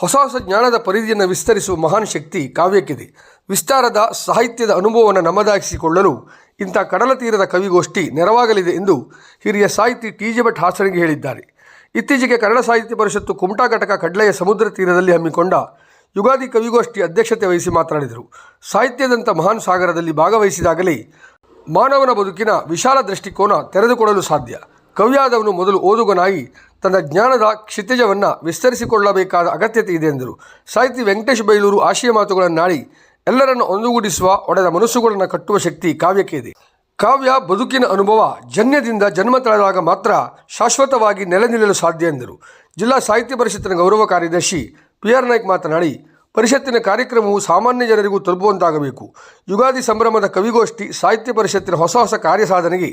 ಹೊಸ ಹೊಸ ಜ್ಞಾನದ ಪರಿಧಿಯನ್ನು ವಿಸ್ತರಿಸುವ ಮಹಾನ್ ಶಕ್ತಿ ಕಾವ್ಯಕ್ಕಿದೆ. ವಿಸ್ತಾರದ ಸಾಹಿತ್ಯದ ಅನುಭವವನ್ನು ನಮ್ಮದಾಗಿಸಿಕೊಳ್ಳಲು ಇಂಥ ಕಡಲ ತೀರದ ಕವಿಗೋಷ್ಠಿ ನೆರವಾಗಲಿದೆ ಎಂದು ಹಿರಿಯ ಸಾಹಿತಿ ಟಿ ಜೆ ಭಟ್ ಹಾಸನಿಗೆ ಹೇಳಿದ್ದಾರೆ. ಇತ್ತೀಚೆಗೆ ಕನ್ನಡ ಸಾಹಿತ್ಯ ಪರಿಷತ್ತು ಕುಮಟಾ ಘಟಕ ಕಡ್ಲೆಯ ಸಮುದ್ರ ತೀರದಲ್ಲಿ ಹಮ್ಮಿಕೊಂಡ ಯುಗಾದಿ ಕವಿಗೋಷ್ಠಿ ಅಧ್ಯಕ್ಷತೆ ವಹಿಸಿ ಮಾತನಾಡಿದರು. ಸಾಹಿತ್ಯದಂಥ ಮಹಾನ್ ಸಾಗರದಲ್ಲಿ ಭಾಗವಹಿಸಿದಾಗಲೇ ಮಾನವನ ಬದುಕಿನ ವಿಶಾಲ ದೃಷ್ಟಿಕೋನ ತೆರೆದುಕೊಳ್ಳಲು ಸಾಧ್ಯ. ಕವಿಯಾದವನು ಮೊದಲು ಓದುಗನಾಗಿ ತನ್ನ ಜ್ಞಾನದ ಕ್ಷಿತಿಜವನ್ನು ವಿಸ್ತರಿಸಿಕೊಳ್ಳಬೇಕಾದ ಅಗತ್ಯತೆ ಇದೆ ಎಂದರು. ಸಾಹಿತಿ ವೆಂಕಟೇಶ್ ಬೈಲೂರು ಆಶಯ ಮಾತುಗಳನ್ನಾಡಿ ಎಲ್ಲರನ್ನು ಒಂದುಗೂಡಿಸುವ ಒಡೆದ ಮನಸ್ಸುಗಳನ್ನು ಕಟ್ಟುವ ಶಕ್ತಿ ಕಾವ್ಯಕ್ಕೆ ಇದೆ. ಕಾವ್ಯ ಬದುಕಿನ ಅನುಭವ ಜನ್ಯದಿಂದ ಜನ್ಮ ತಳೆದಾಗ ಮಾತ್ರ ಶಾಶ್ವತವಾಗಿ ನೆಲೆ ನಿಲ್ಲಲು ಸಾಧ್ಯ ಎಂದರು. ಜಿಲ್ಲಾ ಸಾಹಿತ್ಯ ಪರಿಷತ್ತಿನ ಗೌರವ ಕಾರ್ಯದರ್ಶಿ ಪಿ ಆರ್ ನಾಯ್ಕ್ ಮಾತನಾಡಿ, ಪರಿಷತ್ತಿನ ಕಾರ್ಯಕ್ರಮವು ಸಾಮಾನ್ಯ ಜನರಿಗೂ ತಲುಪುವಂತಾಗಬೇಕು. ಯುಗಾದಿ ಸಂಭ್ರಮದ ಕವಿಗೋಷ್ಠಿ ಸಾಹಿತ್ಯ ಪರಿಷತ್ತಿನ ಹೊಸ ಹೊಸ ಕಾರ್ಯಸಾಧನೆಗೆ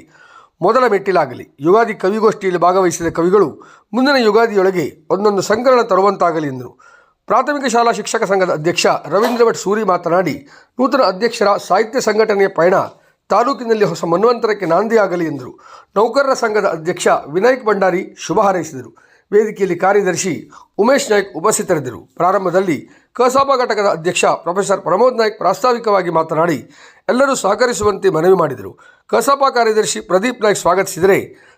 ಮೊದಲ ಮೆಟ್ಟಿಲಾಗಲಿ. ಯುಗಾದಿ ಕವಿಗೋಷ್ಠಿಯಲ್ಲಿ ಭಾಗವಹಿಸಿದ ಕವಿಗಳು ಮುಂದಿನ ಯುಗಾದಿಯೊಳಗೆ ಒಂದೊಂದು ಸಂಕಲನ ತರುವಂತಾಗಲಿ ಎಂದರು. ಪ್ರಾಥಮಿಕ ಶಾಲಾ ಶಿಕ್ಷಕ ಸಂಘದ ಅಧ್ಯಕ್ಷ ರವೀಂದ್ರ ಭಟ್ ಸೂರಿ ಮಾತನಾಡಿ, ನೂತನ ಅಧ್ಯಕ್ಷರ ಸಾಹಿತ್ಯ ಸಂಘಟನೆಯ ಪಯಣ ತಾಲೂಕಿನಲ್ಲಿ ಹೊಸ ಮನ್ವಂತರಕ್ಕೆ ನಾಂದಿಯಾಗಲಿ ಎಂದರು. ನೌಕರರ ಸಂಘದ ಅಧ್ಯಕ್ಷ ವಿನಾಯಕ್ ಭಂಡಾರಿ ಶುಭ ಹಾರೈಸಿದರು. ವೇದಿಕೆಯಲ್ಲಿ ಕಾರ್ಯದರ್ಶಿ ಉಮೇಶ್ ನಾಯ್ಕ್ ಉಪಸ್ಥಿತರಿದ್ದರು. ಪ್ರಾರಂಭದಲ್ಲಿ ಕಸಾಪ ಘಟಕದ ಅಧ್ಯಕ್ಷ ಪ್ರೊಫೆಸರ್ ಪ್ರಮೋದ್ ನಾಯ್ಕ್ ಪ್ರಾಸ್ತಾವಿಕವಾಗಿ ಮಾತನಾಡಿ, ಎಲ್ಲರೂ ಸಹಕರಿಸುವಂತೆ ಮನವಿ ಮಾಡಿದರು. ಕಸಾಪ ಕಾರ್ಯದರ್ಶಿ ಪ್ರದೀಪ್ ನಾಯ್ಕ್ ಸ್ವಾಗತಿಸಿದರೆ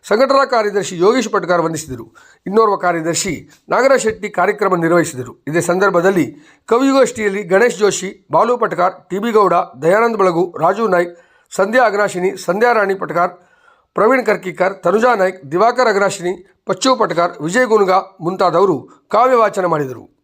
ಸಂಘಟನಾ ಕಾರ್ಯದರ್ಶಿ ಯೋಗೇಶ್ ಪಟ್ಕಾರ್ ವಂದಿಸಿದರು. ಇನ್ನೋರ್ವ ಕಾರ್ಯದರ್ಶಿ ನಾಗರಾಜ್ ಶೆಟ್ಟಿ ಕಾರ್ಯಕ್ರಮ ನಿರ್ವಹಿಸಿದರು. ಇದೇ ಸಂದರ್ಭದಲ್ಲಿ ಕವಿಗೋಷ್ಠಿಯಲ್ಲಿ ಗಣೇಶ್ ಜೋಶಿ, ಬಾಲು ಪಟ್ಕಾರ್, ಟಿ ಬಿ ಗೌಡ, ದಯಾನಂದ್ ಬಳಗು, ರಾಜು ನಾಯ್ಕ್, ಸಂಧ್ಯಾ ಅಗ್ನಾಶಿನಿ, ಸಂಧ್ಯಾ ರಾಣಿ ಪಟ್ಕಾರ್ ಪ್ರವೀಣ್ ಕರ್ಕಿಕರ್ ತನುಜಾ ನಾಯ್ಕ್ ದಿವಾಕರ್ ಅಗ್ರಾಶಿನಿ ಪಚ್ಚು ಪಟ್ಕರ್ ವಿಜಯ್ ಗುನ್ಗಾ ಮುಂತಾದವರು ಕಾವ್ಯ ವಾಚನ ಮಾಡಿದರು.